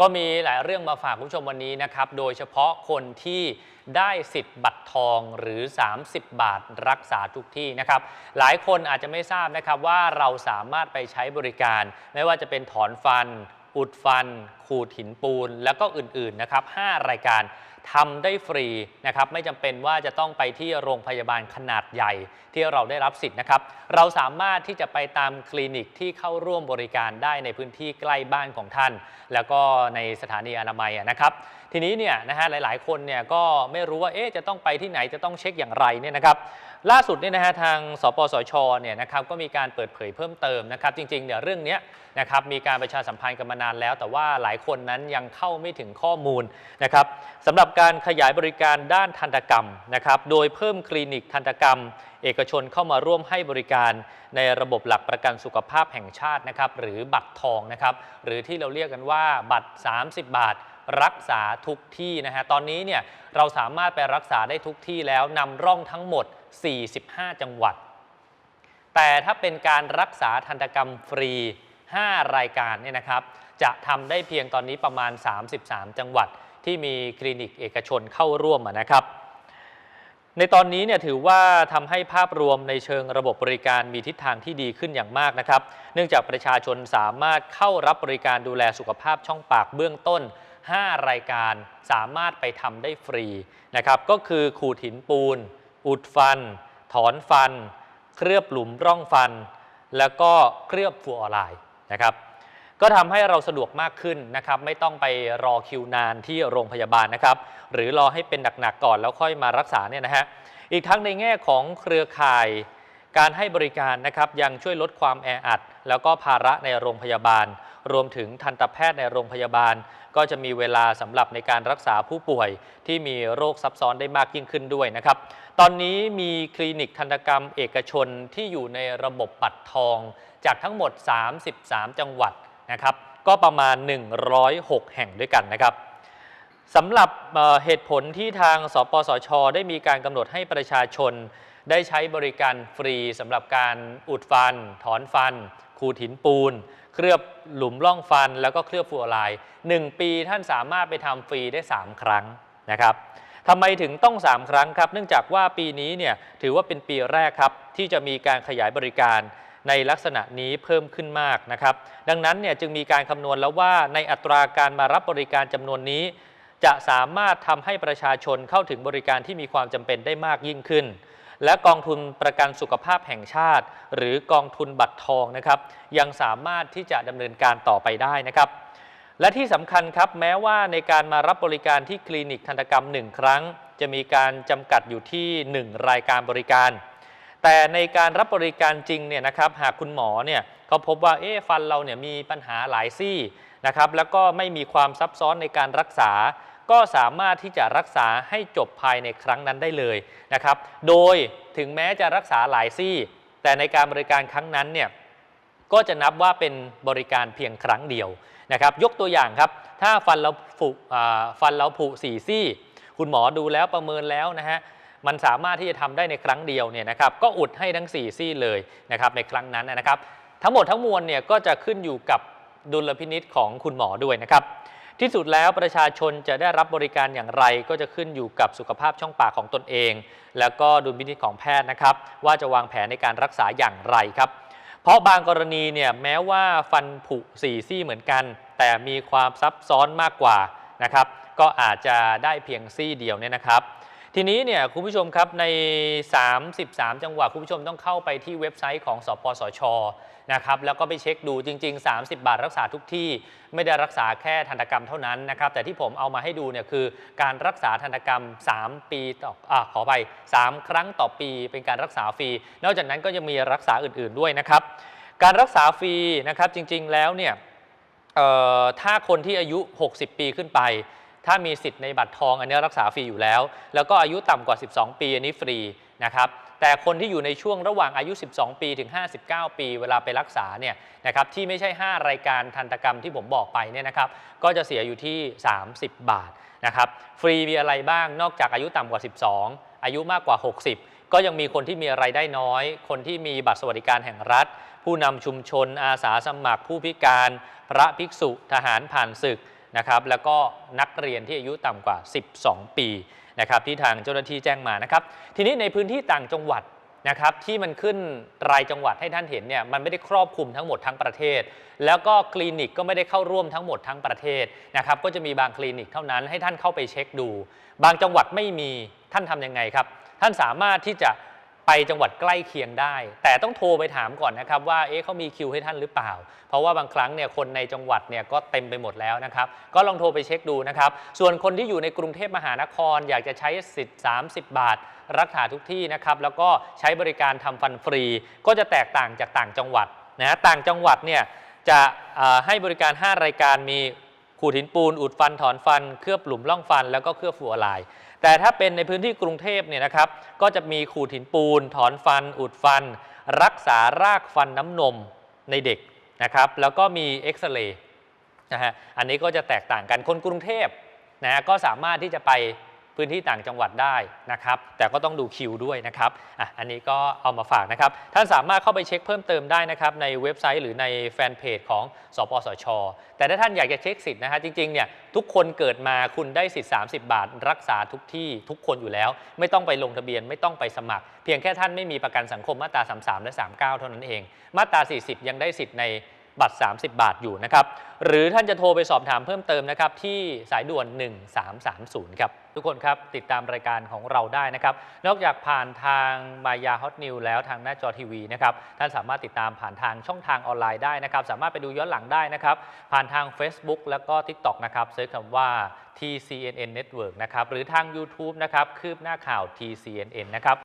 ก็มีหลายเรื่องมาฝากคุณผู้ชมวันนี้นะครับ โดยเฉพาะคนที่ได้สิทธิ์บัตรทองหรือ 30 บาทรักษาทุกที่นะครับ หลายคนอาจจะไม่ทราบนะครับว่าเราสามารถไปใช้บริการ ไม่ว่าจะเป็นถอนฟัน อุดฟัน ขูดหินปูน แล้วก็อื่นๆนะครับ5รายการทำได้ฟรีนะครับไม่จำเป็นว่าจะต้องไปที่โรงพยาบาลขนาดใหญ่ที่เราได้รับสิทธิ์นะครับ เราสามารถที่จะไปตามคลินิกที่เข้าร่วมบริการได้ในพื้นที่ใกล้บ้านของท่าน แล้วก็ในสถานีอนามัยนะครับ ทีนี้เนี่ยนะฮะหลายๆ คนเนี่ยก็ไม่รู้ว่าเอ๊ะจะต้องไปที่ไหนจะต้องเช็คอย่างไรเนี่ยนะครับ ล่าสุดเนี่ยนะฮะทางสปสชเนี่ยนะครับก็มีการเปิดเผยเพิ่มเติมนะครับจริงๆเนี่ยเรื่องนี้นะครับมีการประชาสัมพันธ์กันมานานแล้ว แต่ว่าหลายคนนั้นยังเข้าไม่ถึงข้อมูลนะครับสำหรับการขยายบริการด้านทันตกรรมนะครับโดยเพิ่มคลินิกทันตกรรม เอกชนเข้ามาร่วมให้บริการในระบบหลักประกันสุขภาพแห่งชาตินะครับหรือบัตรทองนะครับหรือที่เราเรียกกันว่าบัตร 30 บาทรักษาทุกที่นะฮะ ตอนนี้เนี่ยเราสามารถไปรักษาได้ทุกที่แล้วนำร่องทั้งหมด 45 จังหวัด แต่ถ้าเป็นการรักษาทันตกรรมฟรี 5 รายการเนี่ยนะครับ จะทำได้เพียงตอนนี้ประมาณ 33 จังหวัดที่มีคลินิกเอกชนเข้าร่วมนะครับ ในตอนนี้เนี่ยถือว่าทำให้ภาพรวมในเชิงระบบบริการมีทิศทางที่ดีขึ้นอย่างมากนะครับ เนื่องจากประชาชนสามารถเข้ารับบริการดูแลสุขภาพช่องปากเบื้องต้น 5 รายการสามารถไปทำได้ฟรีนะครับ ก็คือขูดหินปูน อุดฟัน ถอนฟัน เคลือบหลุมร่องฟัน แล้วก็เคลือบฟลูออไรด์นะครับ ก็ทำให้เราสะดวกมากขึ้นนะครับ ไม่ต้องไปรอคิวนานที่โรงพยาบาลนะครับ หรือรอให้เป็นหนักๆก่อนแล้วค่อยมารักษาเนี่ยนะฮะ อีกทั้งในแง่ของเครือข่ายการให้บริการนะครับยังช่วยลดความแออัด แล้วก็ภาระในโรงพยาบาล รวมถึงทันตแพทย์ในโรงพยาบาล ก็จะมีเวลาสำหรับในการรักษาผู้ป่วยที่มีโรคซับซ้อนได้มากยิ่งขึ้นด้วยนะครับ ตอนนี้มีคลินิกทันตกรรมเอกชนที่อยู่ในระบบบัตรทอง จากทั้งหมด 33 จังหวัดนะครับ ก็ประมาณ 106 แห่งด้วยกันนะครับสำหรับเเหตุผลที่ทางสปสช ได้มีการกำหนดให้ประชาชน ได้ใช้บริการฟรีสำหรับการอุดฟัน ถอนฟัน ขูดหินปูน เคลือบหลุมร่องฟัน แล้วก็เคลือบฟลูออไรด์หนึ่งปีท่านสามารถไปทำฟรีได้ 3 ครั้งนะครับ ทำไมถึงต้อง 3 ครั้งครับ เนื่องจากว่าปีนี้เนี่ยถือว่าเป็นปีแรกครับ ที่จะมีการขยายบริการในลักษณะนี้เพิ่มขึ้นมากนะครับ ดังนั้นเนี่ยจึงมีการคำนวณแล้วว่าในอัตราการมารับบริการจำนวนนี้ จะสามารถทำให้ประชาชนเข้าถึงบริการที่มีความจำเป็นได้มากยิ่งขึ้น และกองทุนประกันสุขภาพแห่งชาติ หรือกองทุนบัตรทองนะครับ ยังสามารถที่จะดำเนินการต่อไปได้นะครับ และที่สำคัญครับแม้ว่าในการมารับบริการที่คลินิกทันตกรรม 1 ครั้ง จะมีการจำกัดอยู่ที่ 1 รายการบริการ แต่ในการรับบริการจริงเนี่ยนะครับหากคุณหมอเนี่ยเขาพบว่าเอ๊ฟันเราเนี่ยมีปัญหาหลายซี่นะครับแล้วก็ไม่มีความซับซ้อนในการรักษา ก็สามารถที่จะรักษาให้จบภายในครั้งนั้นได้เลยนะครับ โดยถึงแม้จะรักษาหลายซี่ แต่ในการบริการครั้งนั้นเนี่ย ก็จะนับว่าเป็นบริการเพียงครั้งเดียวนะครับ ยกตัวอย่างครับ ถ้าฟันเราผุฟันเราผุสี่ซี่ คุณหมอดูแล้วประเมินแล้วนะฮะมันสามารถที่จะทำได้ในครั้งเดียวเนี่ยนะครับ ก็อุดให้ทั้ง 4 ซี่เลยนะครับในครั้งนั้นนะครับ ทั้งหมดทั้งมวลเนี่ยก็จะขึ้นอยู่กับดุลพินิษของคุณหมอด้วยนะครับ ที่สุดแล้วประชาชนจะได้รับบริการอย่างไร ก็จะขึ้นอยู่กับสุขภาพช่องปากของตนเอง แล้วก็ดุลพินิษของแพทย์นะครับ ว่าจะวางแผนในการรักษาอย่างไรครับ ราะบางกรณีเนี่ยแม้ว่าฟันผุสี่ซี่เหมือนกัน แต่มีความซับซ้อนมากกว่านะครับ ก็อาจจะได้เพียงซี่เดียวเนี่ยนะครับ ทีนี้เนี่ยคุณผู้ชมครับใน 33 จังหวัดคุณผู้ชมต้องเข้าไปที่เว็บไซต์ของสปสชนะครับแล้วก็ไปเช็คดูจริง ๆ 30 บาทรักษาทุกที่ไม่ได้รักษาแค่ทันตกรรมเท่านั้นนะครับแต่ที่ผมเอามาให้ดูเนี่ยคือการรักษาทันตกรรม 3 ปีต่ออาขอไป 3 ครั้งต่อปีเป็นการรักษาฟรี นอกจากนั้นก็ยังมีรักษาอื่น ๆด้วยนะครับการรักษาฟรีนะครับจริง ๆ แล้วเนี่ยถ้าคนที่อายุ 60 ปีขึ้นไป ถ้ามีสิทธิ์ในบัตรทองอันนี้รักษาฟรีอยู่แล้ว แล้วก็อายุต่ำกว่า 12 ปีอันนี้ฟรีนะครับแต่คนที่อยู่ในช่วงระหว่างอายุ 12 ปีถึง 59 ปี เวลาไปรักษาเนี่ยนะครับที่ไม่ใช่ 5 รายการทันตกรรมที่ผมบอกไปเนี่ยนะครับก็จะเสียอยู่ที่ 30 บาทนะครับฟรีมีอะไรบ้างนอกจากอายุต่ำกว่า 12 อายุมากกว่า 60 ก็ยังมีคนที่มีรายได้น้อย คนที่มีบัตรสวัสดิการแห่งรัฐ ผู้นำชุมชนอาสาสมัครผู้พิการ พระภิกษุทหารผ่านศึก นะครับแล้วก็นักเรียนที่อายุต่ำกว่า 12 ปีนะครับที่ทางเจ้าหน้าที่แจ้งมานะครับ ทีนี้ในพื้นที่ต่างจังหวัดนะครับที่มันขึ้นรายจังหวัดให้ท่านเห็นเนี่ยมันไม่ได้ครอบคลุมทั้งหมดทั้งประเทศ แล้วก็คลินิกก็ไม่ได้เข้าร่วมทั้งหมดทั้งประเทศนะครับก็จะมีบางคลินิกเท่านั้นให้ท่านเข้าไปเช็คดู บางจังหวัดไม่มีท่านทำยังไงครับ ท่านสามารถที่จะ ไปจังหวัดใกล้เคียงได้ แต่ต้องโทรไปถามก่อนนะครับว่าเอ๊ะเขามีคิวให้ท่านหรือเปล่า เพราะว่าบางครั้งเนี่ยคนในจังหวัดเนี่ยก็เต็มไปหมดแล้วนะครับ ก็ลองโทรไปเช็คดูนะครับ ส่วนคนที่อยู่ในกรุงเทพมหานคร อยากจะใช้สิทธิ์ 30 บาท รักษาทุกที่นะครับ แล้วก็ใช้บริการทำฟันฟรี ก็จะแตกต่างจากต่างจังหวัดนะต่างจังหวัดเนี่ยจะให้บริการ 5 รายการมี ขูดหินปูน อุดฟันถอนฟัน เคลือบหลุมร่องฟัน แล้วก็เคลือบฟูอะไรแต่ถ้าเป็นในพื้นที่กรุงเทพเนี่ยนะครับ ก็จะมีขูดหินปูน ถอนฟัน อุดฟัน รักษารากฟันน้ำนมในเด็กนะครับ แล้วก็มีเอ็กซเรย์นะฮะ อันนี้ก็จะแตกต่างกัน คนกรุงเทพนะฮะก็สามารถที่จะไป พื้นที่ต่างจังหวัดได้นะครับ แต่ก็ต้องดูคิวด้วยนะครับอะอันนี้ก็เอามาฝากนะครับ ท่านสามารถเข้าไปเช็คเพิ่มเติมได้นะครับ ในเว็บไซต์หรือในแฟนเพจของสปสช แต่ถ้าท่านอยากจะเช็คสิทธิ์นะฮะจริงๆเนี่ยทุกคนเกิดมาคุณได้สิทธิ์ 30 บาท รักษาทุกที่ทุกคนอยู่แล้ว ไม่ต้องไปลงทะเบียนไม่ต้องไปสมัคร เพียงแค่ท่านไม่มีประกันสังคมมาตรา 33 และ 39 เท่านั้นเอง มาตรา 40 ยังได้สิทธิ์ใน บัตร 30 บาทอยู่นะครับ หรือท่านจะโทรไปสอบถามเพิ่มเติมนะครับ ที่สายด่วน 1330 ครับ ทุกคนครับ ติดตามรายการของเราได้นะครับ นอกจากผ่านทางมายาฮอตนิวแล้วทางหน้าจอทีวีนะครับ ท่านสามารถติดตามผ่านทางช่องทางออนไลน์ได้นะครับ สามารถไปดูย้อนหลังได้นะครับ ผ่านทาง Facebook แล้วก็ TikTok นะครับเซิร์ชคำว่า TCNN Network นะครับหรือทาง YouTube นะครับคืบหน้าข่าว TCNN นะครับ